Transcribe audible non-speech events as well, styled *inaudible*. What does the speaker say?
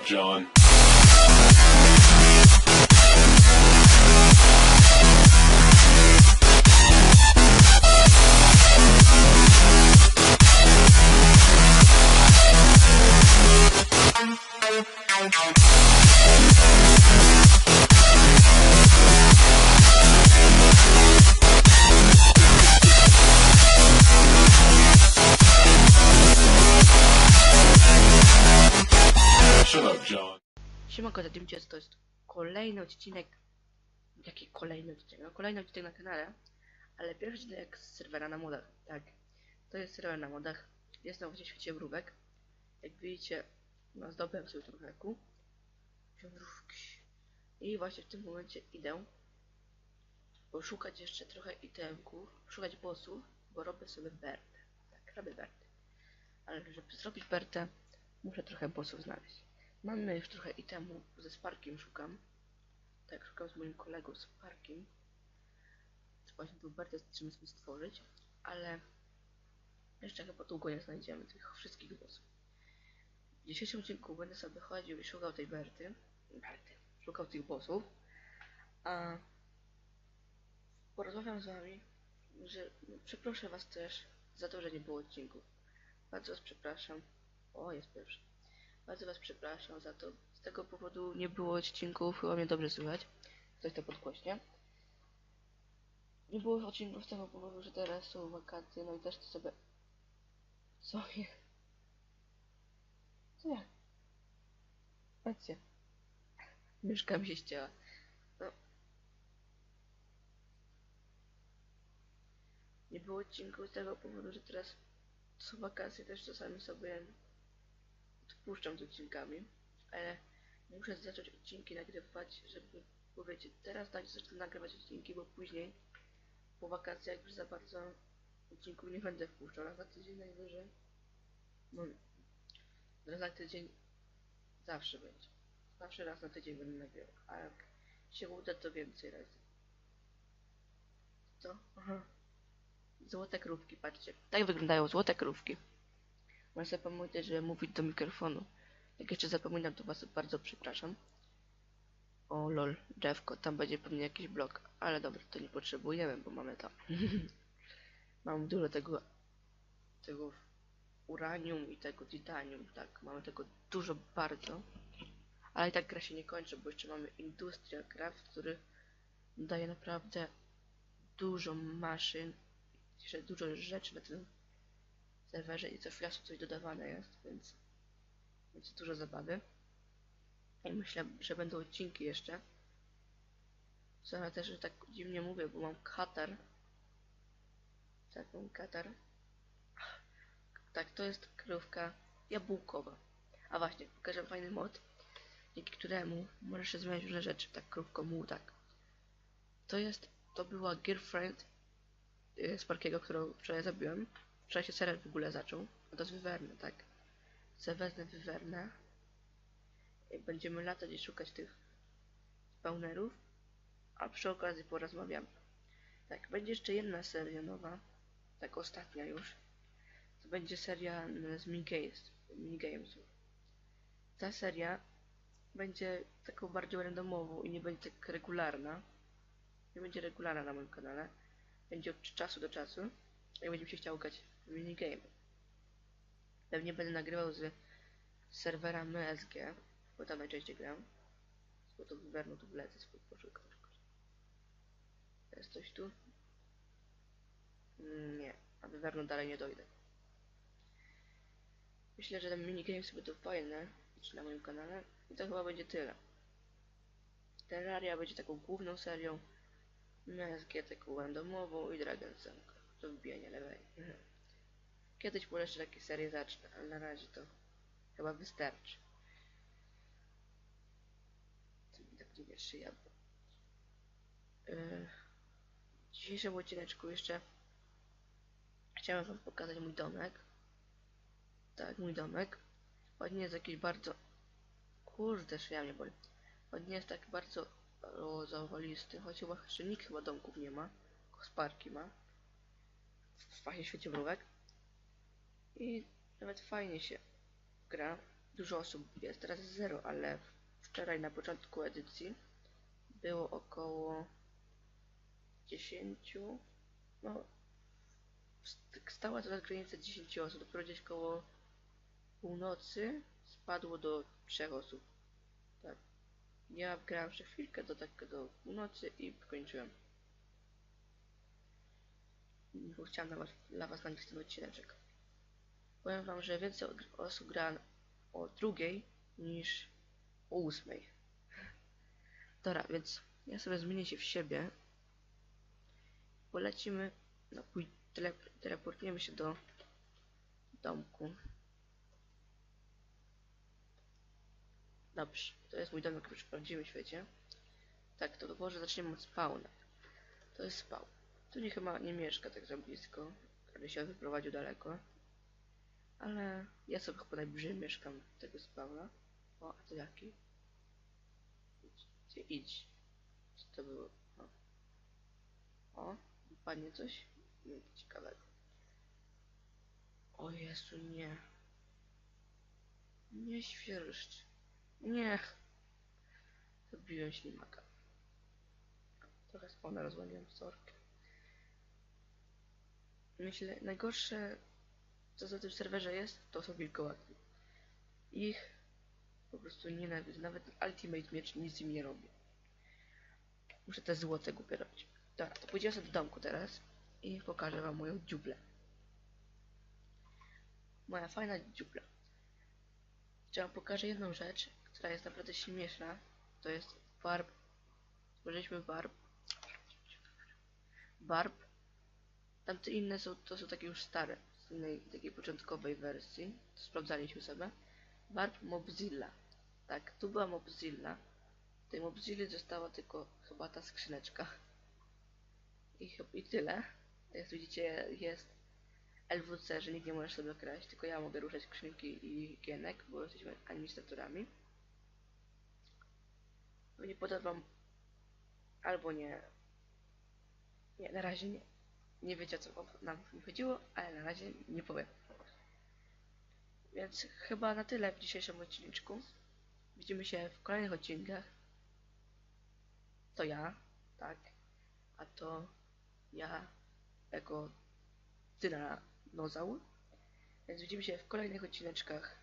up, John. Shut up, John. Siemanko, zadymcie, to jest kolejny odcinek. Jaki kolejny odcinek? No kolejny odcinek na kanale, ale pierwszy odcinek z serwera na modach. Tak, to jest serwer na modach. Jest na właśnie świecie mrówek. Jak widzicie, no zdobyłem sobie trochę ku. I właśnie w tym momencie idę poszukać jeszcze trochę itemków, szukać bossów, bo robię sobie Bertę. Tak, robię Bertę. Ale żeby zrobić Bertę, muszę trochę bossów znaleźć. Mamy już trochę itemu, ze Sparkiem szukam. Tak, szukam z moim kolegą Sparkiem. Właśnie tu Bertę trzeba sobie stworzyć, ale jeszcze chyba długo nie znajdziemy tych wszystkich bossów. W dzisiejszym odcinku będę sobie chodził i szukał tej Berty. Berty. Szukał tych bossów. A porozmawiam z wami, że przeproszę was też za to, że nie było odcinków. Bardzo was przepraszam. O, jest pierwszy. Bardzo was przepraszam za to. Z tego powodu nie było odcinków, chyba mnie dobrze słychać. Ktoś to podgłośnie. Nie było odcinków z tego powodu, że teraz są wakacje, no i też to sobie... Co jest? Co ja? Patrzcie. Myszka mi się ścięła. No. Nie było odcinków z tego powodu, że teraz są wakacje, też czasami sobie odpuszczam z odcinkami, ale muszę zacząć odcinki nagrywać, żeby powiedzieć, teraz tak zacznę nagrywać odcinki, bo później po wakacjach już za bardzo odcinków nie będę wpuszczał, raz na tydzień najwyżej. No, raz na tydzień zawsze będzie. Zawsze raz na tydzień będę nagrywał, a jak się uda, to więcej razy. Co? Aha. Złote krówki, patrzcie. Tak wyglądają złote krówki. Sobie pamiętać, że mówić do mikrofonu. Jak jeszcze zapominam, to was bardzo przepraszam. O lol, drzewko, tam będzie pewnie jakiś blok. Ale dobra, to nie potrzebujemy, bo mamy to. *laughs* Mam dużo tego, tego uranium i tego titanium, tak, mamy tego dużo bardzo. Ale i tak gra się nie kończy, bo jeszcze mamy Industrial Craft, który daje naprawdę dużo maszyn, jeszcze dużo rzeczy na tym serwerze i co chwila coś dodawane jest, więc będzie dużo zabawy. I myślę, że będą odcinki jeszcze. Co ja też tak dziwnie mówię, bo mam katar. Tak, mam katar. Tak, to jest krówka jabłkowa. A właśnie, pokażę fajny mod, dzięki któremu możesz zmieniać różne rzeczy. Tak, krówką mu, tak. To jest, to była girlfriend yy, Sparkiego, którą wczoraj zabiłem. Wczoraj się serial w ogóle zaczął. A to jest Wyverne, tak. Se wezmę Wyverne. I będziemy latać i szukać tych spawnerów. A przy okazji porozmawiamy. Tak, będzie jeszcze jedna seria nowa. Tak, ostatnia już. To będzie seria mm, z minigames, minigamesów. Ta seria będzie taką bardziej randomową i nie będzie tak regularna. Nie będzie regularna na moim kanale. Będzie od czasu do czasu. Jak będzie mi się chciał grać minigame. Pewnie będę nagrywał z serwera MSG, bo tam najczęściej gram. Bo to wywernu tu wlecę, spróbuj poszukać. Jest coś tu? Nie, a wywernu dalej nie dojdę. Myślę, że ten minigames będą fajne czy na moim kanale i to chyba będzie tyle. Terraria będzie taką główną serią, MSG taką randomową i Dragon Senka. To wbijanie lewej. Kiedyś może jeszcze takie serie zacznę, ale na razie to chyba wystarczy. To mi tak nie szyja. bo- Yy, W dzisiejszym odcineczku jeszcze chciałem wam pokazać mój domek. Tak, mój domek. On nie jest jakiś bardzo... Kurde, szyja mnie boli. On nie jest tak bardzo o, zawalisty, choć chyba jeszcze nikt chyba domków nie ma. Tylko Sparki ma. W właśnie świecie mrówek. I nawet fajnie się gra. dużo osób jest, teraz jest zero, ale wczoraj na początku edycji było około 10, no stała teraz granica 10 osób, dopiero gdzieś koło północy spadło do 3 osób. Tak. Ja grałem jeszcze chwilkę do tak do północy i kończyłem. Bo chciałem dla was, dla was nagrać ten odcineczek. Powiem wam, że więcej osób gra o drugiej niż o ósmej. Dobra, więc ja sobie zmienię się w siebie. Polecimy, no tele, teleportujemy się do domku. Dobrze, to jest mój domek już w prawdziwym świecie. Tak, to może zaczniemy od spawna. To jest spawn. Tu nie chyba nie mieszka tak za blisko, ale się wyprowadził daleko. Ale ja sobie chyba najbliżej mieszkam tego spawna. O, a to jaki? Idź, gdzie idź? Co to było? O, o padnie coś? Nie, ciekawego. O Jezu, nie. Nie świerszcz. Nie. Zabiłem ślimaka. Trochę spawna rozwaliłem sorkę. Myślę, najgorsze co za tym serwerze jest, to są wilkołaki. Ich po prostu nienawidzę. Nawet Ultimate Miecz nic im nie robi. Muszę te złote głupie robić. Dobra, to pójdziemy sobie do domku teraz i pokażę wam moją dziuplę. Moja fajna dziupla. Jeszcze wam pokażę jedną rzecz, która jest naprawdę śmieszna. To jest warp. Stworzyliśmy warp. Warp. Tamte inne są, to są takie już stare. Innej, takiej początkowej wersji. Sprawdzaliśmy sobie. Warp Mobzilla. Tak, tu była Mobzilla. W tej Mobzilli została tylko chyba ta skrzyneczka. I, I tyle. Jak widzicie jest LWC, że nikt nie może sobie kraść, tylko ja mogę ruszać skrzynki i gienek, bo jesteśmy administratorami. No nie podam wam albo nie. Nie, na razie nie. Nie wiecie co nam chodziło, ale na razie nie powiem. Więc chyba na tyle w dzisiejszym odcineczku. Widzimy się w kolejnych odcinkach. To ja, tak. A to ja jako tyranozaur. Więc widzimy się w kolejnych odcineczkach.